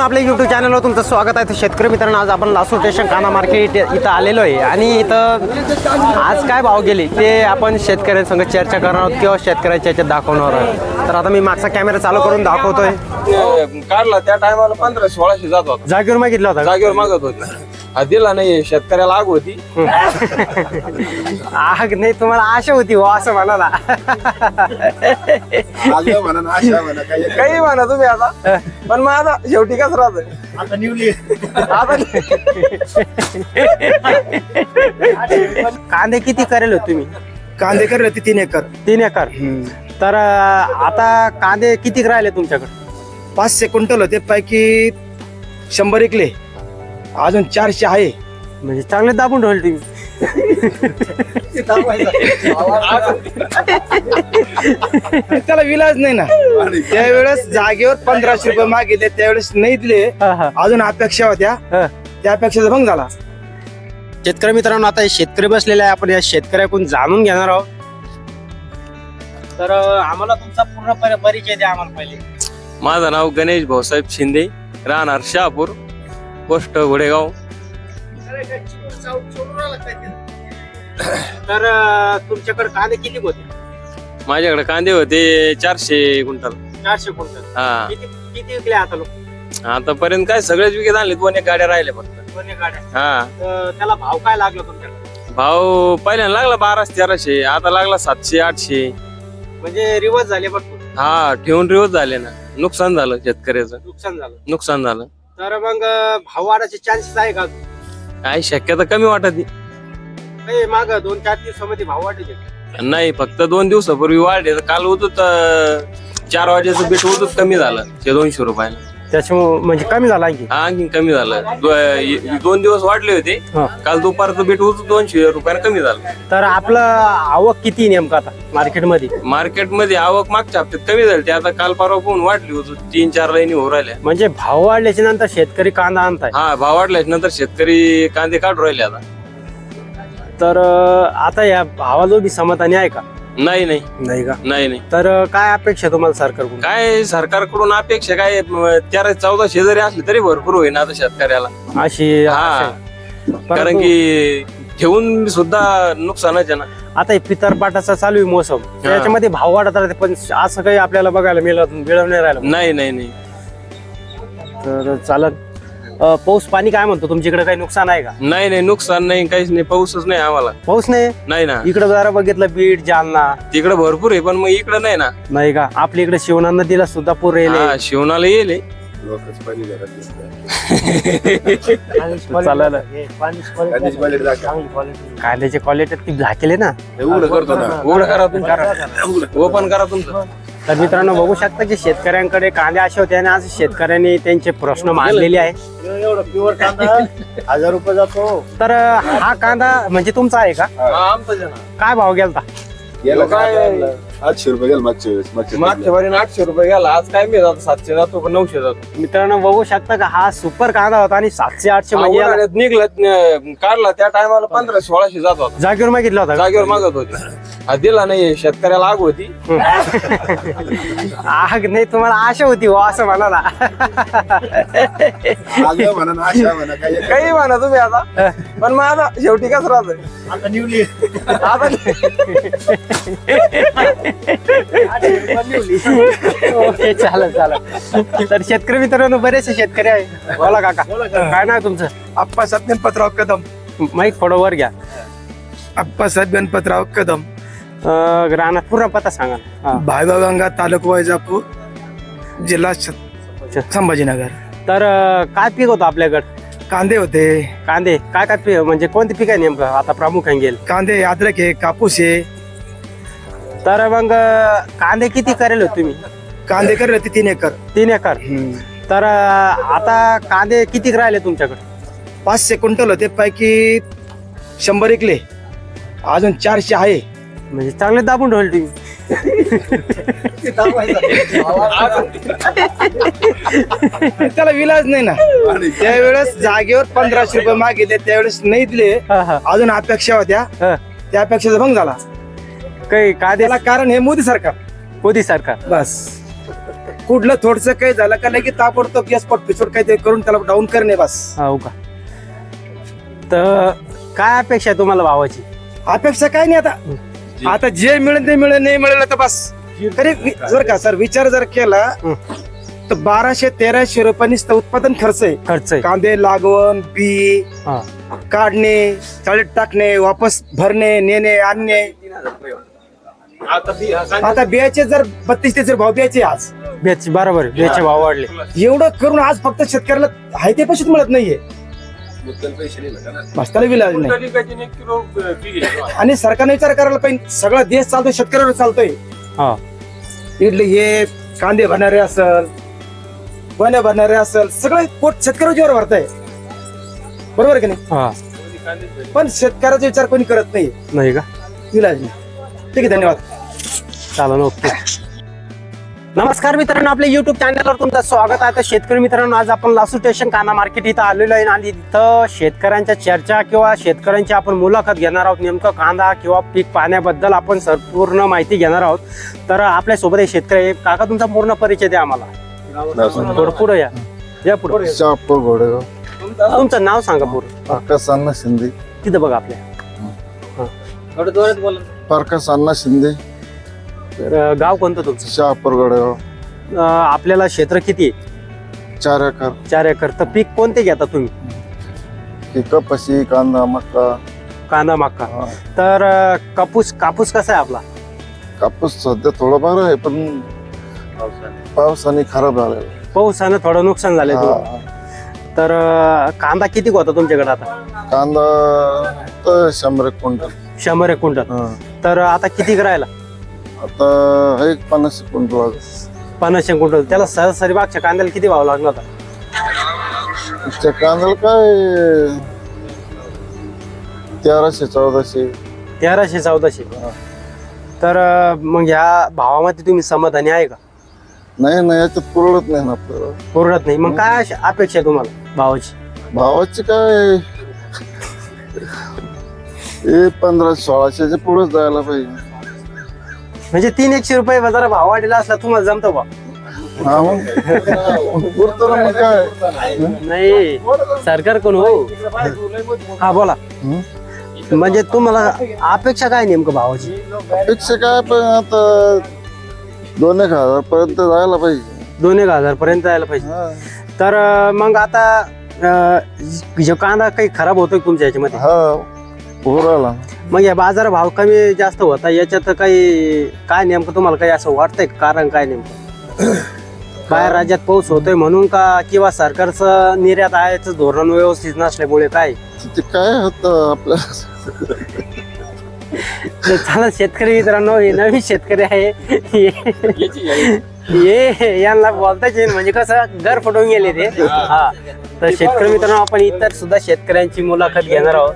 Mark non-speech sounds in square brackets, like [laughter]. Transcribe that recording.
आपल्या युट्यूब चॅनलवर तुमचं स्वागत आहे. तर शेतकरी मित्रांनो आज आपण लासूर स्टेशन काना मार्केट इथं आलेलो आहे. आणि इथं आज काय भाव गेले ते आपण शेतकऱ्यांसंग चर्चा करणार आहोत किंवा शेतकऱ्याच्या याच्यात दाखवणार आहोत. तर आता मी मागचा कॅमेरा चालू करून दाखवतोय. काढला त्या टायमाला पंधरा सोळाशे जात होता. जागेवर मागितला होता? जागेवर मागत होती. हा दिला नाही शेतकऱ्याला आग होती. [laughs] आग नाही तुम्हाला आशा होती हो असं म्हणा ना आलं म्हणा ना, आशा म्हणा काही काही म्हणा तुम्ही आता. पण मग आता शेवटी कस राहत आता निवली कांदे किती करेल हो तुम्ही? कांदे कर होते तीन एकर. तीन एकर. तर अं, आता कांदे किती राहिले तुमच्याकडे? पाचशे क्विंटल होते पैकी शंभर इकले अजून चारशे आहे. म्हणजे चांगले दाबून ठेवले तुम्ही. त्याला विलाज नाही ना. त्यावेळेस जागेवर पंधराशे रुपये मागितले त्यावेळेस नाही दिले. हा, हा. अजून अपेक्षा होत्या. हा. त्या अपेक्षेचा भंग झाला. शेतकरी मित्रांनो आता हे शेतकरी बसलेले आहे. आपण या शेतकऱ्याकडून जाणून घेणार आहोत. तर अं, आम्हाला तुमचा पूर्ण परि- परिचय द्या आम्हाला पहिले. माझं नाव गणेश भाऊसाहेब शिंदे राहणार शहापूर. पोस्ट घोडेगाव तर तुमच्याकडे कांदे किती होते? माझ्याकडे कांदे होते चारशे क्विंटल. चारशे क्विंटल. हा. किती किती विकले आता लोक? आतापर्यंत काय सगळेच विकत आणले दोन एक गाड्या राहिल्या फक्त. दोन्ही गाड्या. हा. तर त्याला भाव काय लागला तुमच्याकडे? भाव पहिल्यांदा लागला बाराशे तेराशे आता लागला सातशे आठशे. म्हणजे रिवर्स झाले भरपूर हा ठेवून रिवत झाले ना. नुकसान झालं शेतकऱ्याचं. नुकसान झालं. नुकसान झालं. तर मग भाव वाढायचे चान्सेस आहे का? काय शक्यता कमी वाटत काही माग दोन चार दिवसामध्ये भाव वाढायचे नाही फक्त दोन दिवसापूर्वी वाढले. तर काल अं, चार वाजेचं बीट उदूत कमी झालं ते दोनशे रुपयाला. त्याच्यामुळे म्हणजे कमी झाला आणखी. हा आणखी कमी झालं. दो- दोन दिवस वाढले होते. हा. काल दुपारचं बीट उदूत दोनशे रुपयाला कमी झालं. तर आपलं आवक किती नेमकं आता मार्केटमध्ये? मार्केटमध्ये आवक मागच्या हप्त्यात कमी झाली ते आता काल परवा पाहून वाढली होती. तीन चार लाईनी हो राहिल्या. म्हणजे भाव वाढल्याच्या नंतर शेतकरी कांदा आणताय. हा भाव वाढल्याच्या नंतर शेतकरी कांदे काढून राहिले आता. तर अं, आता या भावाला बी समाधानी आहे का? नाही नाही. नाही का? नाही नाही. तर अं, काय अपेक्षा तुम्हाला सरकारकडून? काय सरकारकडून अपेक्षा काय? म, तेरा चौदा शेजारी असले तरी भरपूर होईना आता शेतकऱ्याला. अशी हा. आहे. कारण परंतु की ठेवून सुद्धा नुकसानच आहे ना. आता हे पितरपाटाचा चालू आहे मोसम. त्याच्यामध्ये भाव वाढत राहते पण असं काही आपल्याला बघायला मिळत मिळत नाही राहिलं. नाही नाही नाही. तर चालत अं, पाऊस पाणी काय म्हणतो? तुमच्याकडे काही नुकसान आहे का? नाही नाही नुकसान नाही काहीच नाही पाऊसच नाही आम्हाला. पाऊस नाही? नाही ना. इकडे जरा बघितलं बीड जालना. तिकडे भरपूर आहे पण मग इकडे नाही ना. नाही का? आपल्या इकडे शिवना नदीला सुद्धा पूर येईल. हा शिवणाला येईल चालायला कांद्याचे क्वालिटी ती झाकेले ना. एवढं करतो ना. उघड करा तुमचं ओपन करा तुमचं. तर मित्रांनो बघू शकता की शेतकऱ्यांकडे कांदे असे होते आणि आज शेतकऱ्यांनी त्यांचे प्रश्न मांडलेले आहे एवढं प्युअर कांदा हजार रुपये जातो. तर हा कांदा म्हणजे तुमचा आहे का? हा, आमचं. काय भाव गेलता? गेला काय? आठशे रुपये गेला मागच्या वेळेस मागच्या मागच्या वारीने आठशे रुपये गेला आज काय मी जातो सातशे जातो का नऊशे जातो? मित्रांनो बघू शकता का हा सुपर कांदा होता आणि सातशे आठशे म्हणजे याला उन्हाळ्यात निघलं न- काढला त्या टायमाला पंधरा सोळाशे जात होता. जागेवर मागितला होता का? जागेवर मागत होते. हा दिला नाही शेतकऱ्याला आग होती. [laughs] आग नाही तुम्हाला आशा होती हो असं म्हणा ना आलं म्हणा ना, आशा म्हणा काही [laughs] काही म्हणा तुम्ही आता. पण मग आता शेवटी कस राहत आता निवली. आता ओके चालेल चालेल. तर शेतकरी मित्रांनो बरेचसे शेतकरी आहे बोला काका काय नाव तुमचं? आप्पासाहेब गणपतराव कदम. माईक थोडं वर घ्या. आप्पासाहेब गणपतराव कदम. रानात पूर्ण पत्ता सांगा हा. भायबागंगा तालुका वैजापूर जिल्हा छ- संभाजीनगर. तर अं, काय पीक होतं आपल्याकडं? कांदे होते. कांदे. काय काय पीक म्हणजे कोणते पीक आहे नेमकं? आता प्रामुख्याने गेल. कांदे अद्रक आहे कापूस आहे. तर मग अं, कांदे किती करेल हो तुम्ही? कांदे कर होते तीन एकर. तीन एकर. तर अं, आता कांदे किती राहिले तुमच्याकडे? पाचशे क्विंटल होते पैकी शंभर इकले. अजून चारशे आहे. म्हणजे चांगले दाबून ठेवले तुम्ही. त्याला विलाज नाही ना. त्यावेळेस जागेवर पंधराशे रुपये मागितले त्यावेळेस नाही दिले. हा, हा, अजून अपेक्षा होत्या. हा. त्या अपेक्षेचा भंग झाला. काही कांदे त्याला कारण हे मोदी सरकार. मोदी सरकार. बस. कुठलं थोडस काही झालं का लगेच ताबडतोब गॅस पट पिचोट काहीतरी करून त्याला डाऊन करणे बस. हो का तर काय अपेक्षा आहे तुम्हाला भावाची? अपेक्षा काय नाही आता. आता जे मिळेल ते मिळेल नाही मिळेल तर बस. तरी वि- जर का सर विचार जर केला. तर बाराशे तेराशे रुपयांनी उत्पादन खर्च आहे. खर्च आहे. कांदे लागवण बी. काढणे चाळीत टाकणे वापस भरणे नेणे आणणे. आता बियाचे जर बत्तीस ते जर भाव बियाचे आज. बेच बरोबर. बेचे भाव वाढले. एवढं करून आज फक्त शेतकऱ्याला आहे ते पैसेच मिळत नाहीये. बस त्याला विलाज नाही? आणि सरकारने विचार करायला पाहिजे. सगळा देश चालतोय शेतकऱ्यावर चालतोय. हा. इथले हे कांदे भरणारे असल गोण्या भरणारे असल सगळं पोट शेतकऱ्याच्यावर भरतंय. बरोबर आहे की नाही? हा. पण शेतकऱ्याचा विचार कोणी करत नाही. नाही का? विलाज नाही. ठीक आहे धन्यवाद. चालन ओके. नमस्कार मित्रांनो आपल्या युट्यूब चॅनलवर तुमचं स्वागत आहे. तर शेतकरी मित्रांनो आज आपण लासू स्टेशन काना मार्केट इथं आलेलो आहे आणि इथं शेतकऱ्यांच्या चर्चा किंवा शेतकऱ्यांची आपण मुलाखत घेणार आहोत. नेमकं कांदा किंवा पीक पाण्याबद्दल आपण संपूर्ण माहिती घेणार आहोत. तर आपल्यासोबत हे शेतकरी. काका तुमचा पूर्ण परिचय द्या आम्हाला. थोडं पुढे या. या पुढे. घोडेगाव. तुमचं नाव सांगा पूर्ण प्रकाश अण्णा शिंदे. तिथं बघा आपल्या. प्रकाश अण्णा शिंदे. तर, गाव कोणतं तुमचं? शहापूर घोडेगाव अं, आपल्याला क्षेत्र किती आहे? चार एकर. चार एकर. तर पीक कोणते घेता तुम्ही? ही कपाशी कांदा मका. कांदा मक्का हा. तर अं, कापूस कापूस कसा आहे आपला? कापूस सध्या थोडा बरं आहे पण पावसाने खराब झालेला पावसानं थोडं नुकसान झालंय हा, थोडं. तर अं, कांदा किती होता तुमच्याकडे आता? कांदा तर शंभर एक क्विंटल. शंभर एक क्विंटल. हा. तर आता किती राहिला? आता आहे एक पन्नास क्विंटल. पन्नास एक क्विंटल. त्याला सरासरी मागच्या कांद्याला किती भाव लागला होता? त्या कांद्याला काय? तेराशे चौदाशे. तेराशे चौदाशे. तर अं, मग ह्या भावामध्ये तुम्ही समाधानी आहे का? नाही नाही याच्यात पुरवत नाही ना आपल्याला. पुरत नाही. मग काय अशी अपेक्षा आहे तुम्हाला भावाची? भावाची काय? हे पंधरा सोळाशेच्या पुढे जायला पाहिजे. म्हणजे तीन एकशे रुपये जरा भाव वाढलेला असला तुम्हाला जमतो बा हा मग? पुरतो ना मग काय? नाही सरकार कोण हो? हा बोला. हं? म्हणजे तुम्हाला अपेक्षा काय नेमकं भावाची? पेक्षा काय पण आता दोन एक हजार पर्यंत जायला पाहिजे. दोन एक हजार पर्यंत जायला पाहिजे. हा. तर अं, मग आता अं, जो कांदा काही खराब होतोय तुमच्या याच्यामध्ये? हा. पोराला मग या बाजार भाव कमी जास्त होता याच्यात काही काय नेमकं तुम्हाला काही असं वाटतंय का? कारण काय नेमकं? [clears throat] बाहेर राज्यात पाऊस होतोय म्हणून का किंवा सरकारचं निर्यात आयाचं धोरण व्यवस्थित नसल्यामुळे काय? तिथे काय होतं आपल्या तर चला शेतकरी मित्रांनो हे नवीन शेतकरी आहे. हे यांना बोलताच येईल म्हणजे कसं घर फुटून गेले ते. हा. तर शेतकरी मित्रांनो आपण इतर सुद्धा शेतकऱ्यांची मुलाखत घेणार आहोत.